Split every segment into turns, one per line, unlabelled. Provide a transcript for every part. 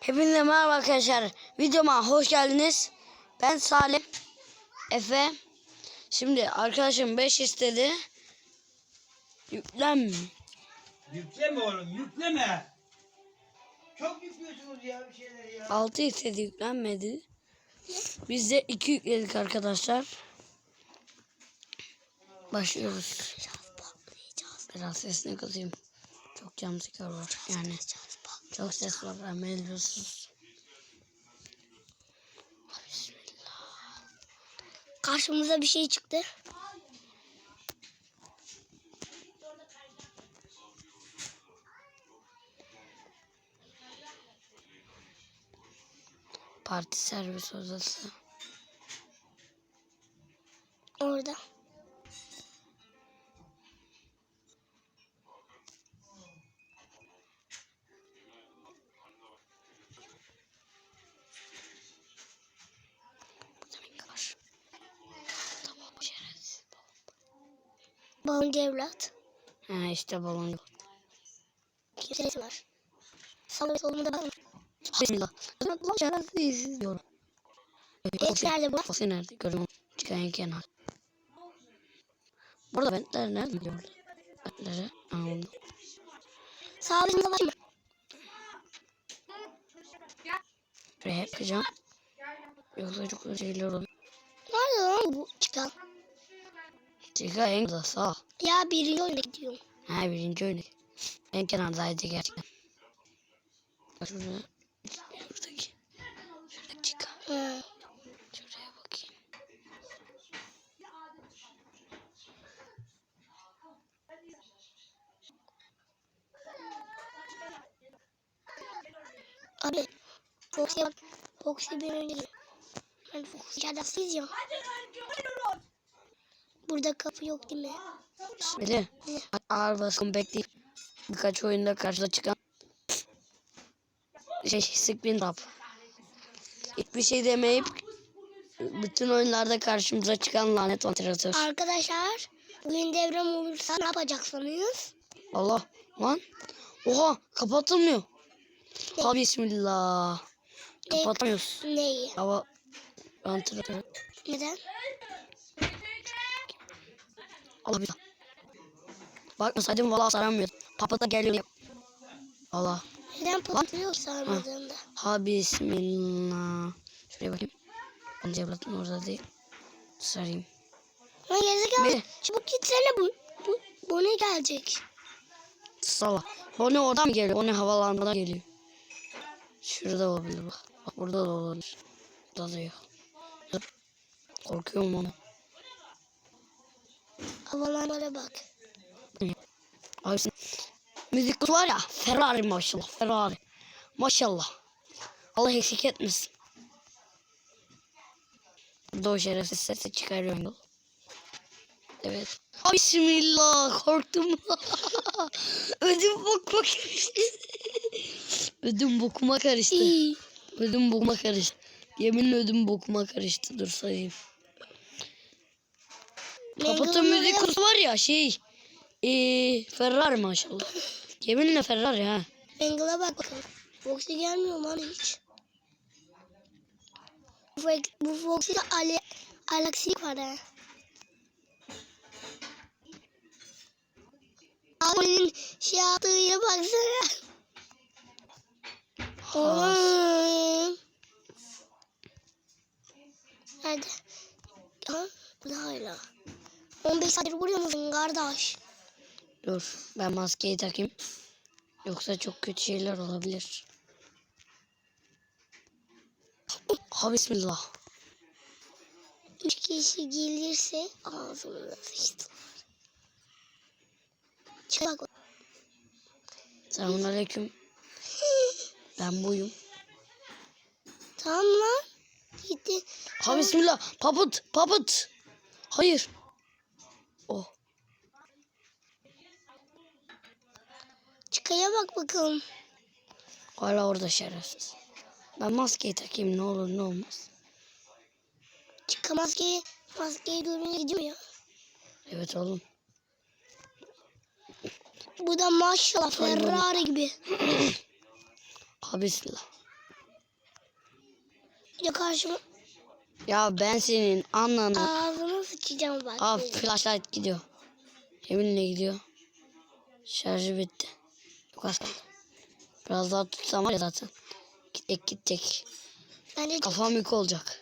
Hepinize merhaba arkadaşlar. Videoma hoş geldiniz. Ben Salim. Efe. Şimdi arkadaşım 5 istedi. Yüklem.
Yükleme oğlum yükleme. Çok yüklüyorsunuz ya bir şeyleri ya.
6 istedi yüklenmedi. Biz de 2 yükledik arkadaşlar. Başlıyoruz. Biraz sesini kısayım. Çok cam sıkıyor var yani. Çok ses var ama eliyorsunuz.
Karşımıza bir şey çıktı.
Parti servis odası.
Orada. Baloncu evlat.
Ha işte balon.
Kimsesi var. Sağ solunda bakın.
Bismillah. Lan şerefsiz diyorum.
Et nerede bu?
Fosil nerede? Görüyorum. Çıkan kenar. Burada bentler nerede burada? Bentleri aldım.
Sağ solunda var mı?
Şuraya yapacağım. Yoksa çok şeyler olur.
Nerede lan bu çıkan?
Çıkan en güzel sağ.
Ya birinci oyuna gidiyorum.
Ha birinci oyunu. En kenardaydı gerçekten. Şurada. Şuradaki. Şuradaki çıkan.
Hı.
Şuraya bakayım.
Abi. Foxy'e bak. Foxy bir önce. Ben Foxy içeride ya. Burada kapı yok değil mi?
Böyle ağır basın bekleyip birkaç oyunda karşıda çıkan şey spin tap. Hiçbir şey demeyip bütün oyunlarda karşımıza çıkan lanet vantilatör.
Arkadaşlar bugün devrem olursa ne yapacaksınız?
Allah lan. Oha kapatılmıyor. Ha bismillah. Kapatamıyoruz.
Neyi?
Hava vantilatör.
Neden?
Allah billah. Bakmasaydım valla saramıyor. Papata geliyor. Allah.
Neden patlıyor sarmadığında?
Ha bismillah. Şuraya bakayım. Bence evlatım orada değil. Sarayım.
Lan gerizekalı.
Ne?
Çabuk gitsene bu. Bu, bu ne gelecek?
Sala. O ne oradan mı geliyor? O ne havalanmadan geliyor. Şurada olabilir bak. Bak burada da olabilir. Burada da yok. Dur. Korkuyorum onu.
Havalanlara bak.
Abi sen- müzik kutu var ya Ferrari maşallah Ferrari. Maşallah. Allah eksik etmesin. O şerefsiz sesi çıkarıyorum. Evet. Ay bismillah korktum. Ödüm bokuma karıştı. ödüm bokuma karıştı. Ödüm bokuma karıştı. Yeminle ödüm bokuma karıştı. Dur sayayım. Kapatın müzik kutusu var ya şey. Ee, Ferrari maşallah. Yeminle Ferrari ha.
Mangle'a bak. Foxy gelmiyor lan hiç. Bu, Fox- bu Foxy'de ale, alaksilik var ha. Abinin şey yaptığı yere baksana. Oğlum. Nerede? Ha? Bu da hala. 15 saattir vuruyor musun kardeş?
Dur ben maskeyi takayım. Yoksa çok kötü şeyler olabilir. Ha bismillah.
Üç kişi gelirse ağzımıza sıçtılar. Çık bak.
Selamun aleyküm. Ben buyum.
Tamam lan. Gitti.
Ha bismillah. Papıt papıt. Hayır. Oh.
Çıkaya bak bakalım.
Hala orada şerefsiz. Ben maskeyi takayım ne olur ne olmaz.
Çıka maskeyi, maskeyi görünce gidiyor ya.
Evet oğlum.
Bu da maşallah Ferrari gibi.
Ha bismillah.
Ya karşıma
Ya ben senin anlanı.
ağzına sıçacağım bak.
Aa flashlight gidiyor. Yeminle gidiyor. Şarjı bitti. Çok az kaldı. Biraz daha tutsam var ya zaten. Gidecek gidecek.
Ben de
Kafam yük olacak.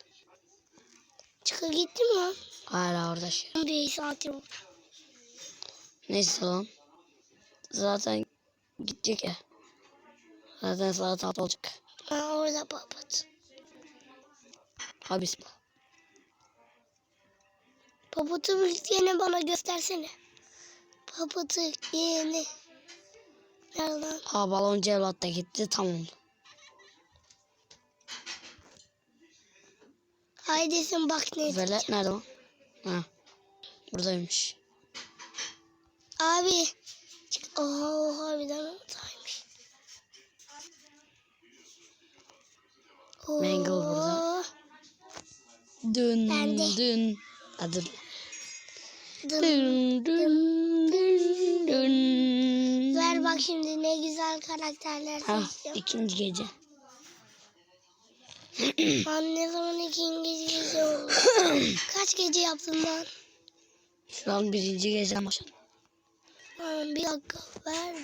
çıkıp gittim lan.
Hala orada şey.
Bir saatim.
Neyse lan. Zaten gidecek ya. Zaten saat altı olacak.
Ha orada papat.
Ha bismillah.
Papatı yeni bana göstersene. Papatı yeni. Nereden?
Ha baloncu evlat da gitti tamam.
Haydisin bak ne
Velet nerede lan? Ha. Buradaymış.
Abi. Oha oha bir tane oradaymış.
Mangle burada. Dün
Ben de.
dün. Adı.
Dım.
Dün dün dün dün.
Ver bak şimdi ne güzel karakterler
Ha
seçeceğim.
ikinci gece.
Lan ne zaman ikinci gece oldu? Kaç gece yaptın lan?
Şu an birinci geceden başladım.
Bir dakika ver.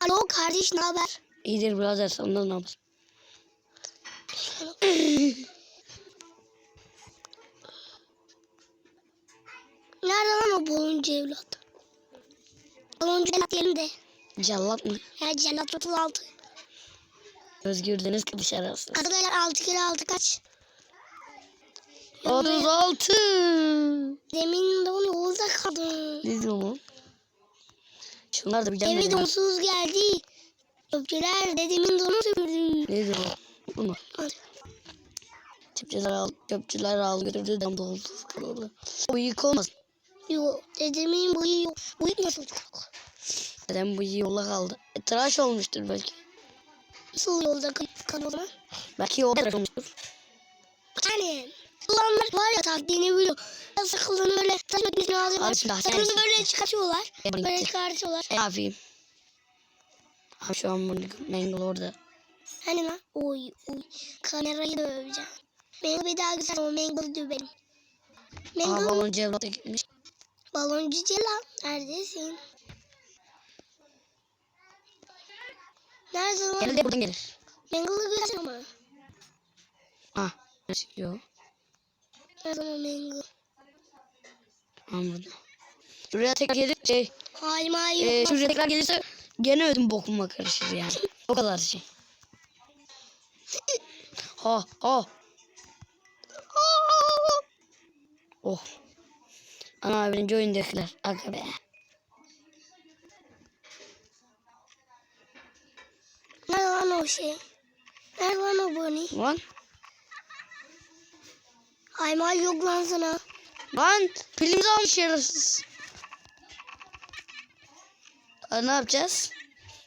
Alo kardeş ne haber?
İyidir birader senden ne haber?
Nerede lan o baloncu evlat? Baloncu evlat diyelim de.
Cellat mı?
Ya cennet 36.
Özgür Deniz Kılıç arası.
Arkadaşlar 6 kere 6 kaç?
36.
Demin de onu Oğuz'a kaldı.
Ne diyor bu? Şunlar da bir can
Eve
verin.
donsuz geldi. Öpçüler dedemin donu süpürdü.
Ne diyor bu? Bu mu?
Hadi.
Çöpçüler al, çöpçüler al götürdü dam doldu kaldı. O yık olmasın.
Yok dedemin bıyığı yok. Bıyık nasıl çok?
Bu iyi yola kaldı? E, tıraş olmuştur belki.
Nasıl yolda kalıyor o zaman?
Belki yolda tıraş olmuştur.
Yani kullananlar var ya taktiğini biliyor. Sakalını böyle taş makinesine
Abi
alıyorlar.
şimdi
Sakalını
hakem
böyle çıkartıyorlar.
E, bunu
Böyle
gitti.
çıkartıyorlar.
E, yapayım? Abi şu an bunu Mangle orada.
Hani lan? Oy oy. Kamerayı da öveceğim. Mangle bir daha güzel ama Mangle'ı döverim.
Aa
Mangle
baloncu evlat da gitmiş.
Baloncu Celal. Neredesin? Nerede lan?
Genelde buradan gelir.
Mangle'ı görsene ama.
Ah. Çıkıyor?
Nerede lan Mangle?
Ha burada. Şuraya tekrar gelir şey.
Hayır hayır.
E,
yok.
şuraya tekrar gelirse gene ödüm bokuma karışır yani. O kadar şey. Ha ha. Oh. Ana birinci oyundakiler. Aga be.
Nerede lan o şey? Nerede lan o Bonnie?
Lan.
Ay may yok lan sana.
Lan pilimizi almış yarısız. Aa, ne yapacağız?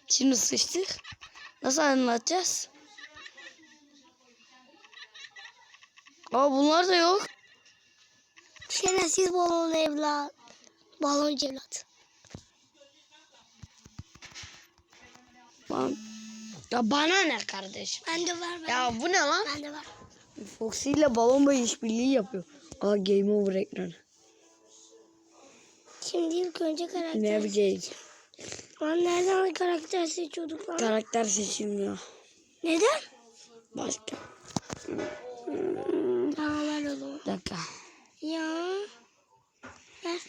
Şimdi sıçtık. Nasıl anlatacağız? Aa bunlar da yok.
Şerefsiz balon evlat. Baloncu evlat.
Lan. Ya bana ne kardeşim?
Bende var ben.
Ya bu ne lan?
Bende var.
Foxy ile Balon Boy işbirliği yapıyor. Aa game over ekranı.
Şimdi ilk önce karakter.
Ne yapacağız?
Lan nereden karakter seçiyorduk lan?
Karakter seçilmiyor.
Neden?
Başka.
Tamam ver o zaman.
Dakika.
Ya.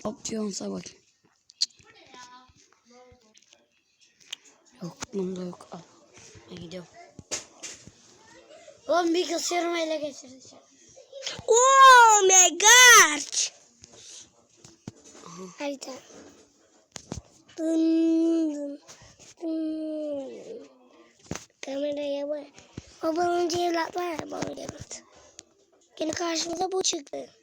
Opsiyonsa bak. Yok bunda yok. Al. Ben gidiyorum.
Oğlum bir kasıyorum ele geçirdi. Oh my god. Harita. Dın dın dın. Kameraya bak. Baloncu evlat var ya baloncu evlat. Yine karşımıza bu çıktı.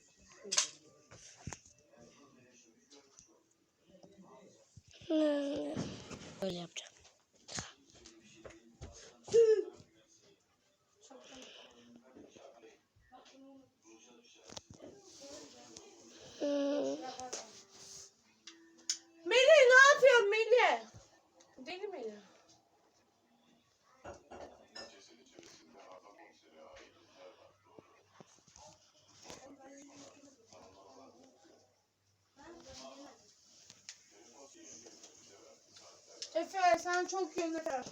Efe sen çok yiyorsun Efe.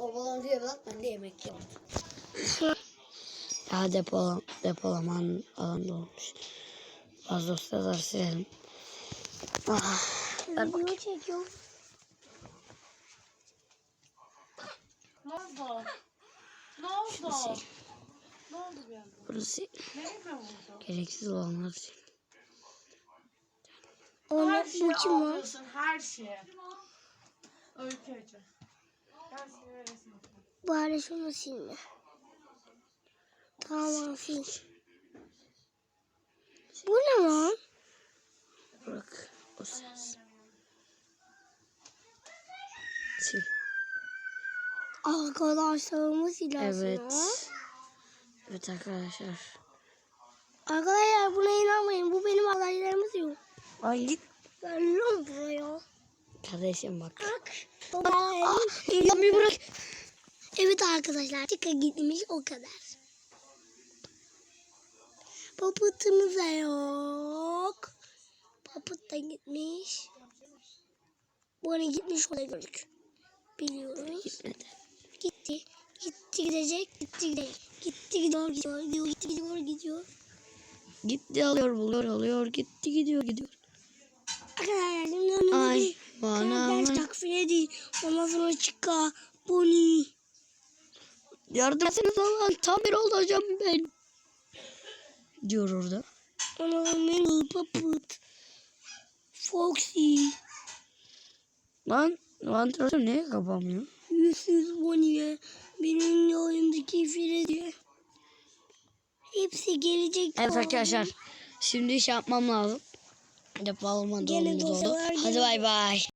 O balancıya bak ben de yemek yiyorum. Ya depolam, depolaman alan dolmuş. Bazı dosyaları silelim. Ah, ver bak.
Video çekiyorum.
Ne oldu? Ne oldu? Ne oldu bir anda?
Burası gereksiz olanlar sil.
Onu
Her şeye
bu kim o?
ağlıyorsun her şeye. Öykü Ece. Ben seni yapayım.
Bari şunu silme. Tamam sil. Bu ne lan?
Bırak o ses. Sil.
Arkadaşlarımı silersin
Evet. Evet arkadaşlar.
Arkadaşlar buna inanmayın. Bu benim arkadaşlarımız yok.
Ay git.
Gel lan buraya.
Kardeşim bak.
Bak. Baba.
Ah, yapmayı bırak.
Evet arkadaşlar. Çıka gitmiş o kadar. Papıtımız da yok. Papıt da gitmiş. Bu hani gitmiş orada gördük. Biliyoruz.
Gitmedi.
Gitti. Gitti gidecek. Gitti gidecek. Gitti gidiyor gidiyor gidiyor. Gitti gidiyor gidiyor.
Gitti alıyor buluyor alıyor gitti gidiyor gidiyor. Ay bana
takfiredi. Ondan sonra çıka. Bonnie.
yardım etseniz lan tam bir olacağım ben. Diyor orada.
Sonra Menu, Papıt. Foxy.
Lan vantilatör niye kapanmıyor?
Yüzsüz Bonnie ve benim oyundaki Freddy. Hepsi gelecek.
Evet arkadaşlar. Şimdi iş yapmam lazım.
Gene
doldu doldu.
dosyalar
Hadi bay bay.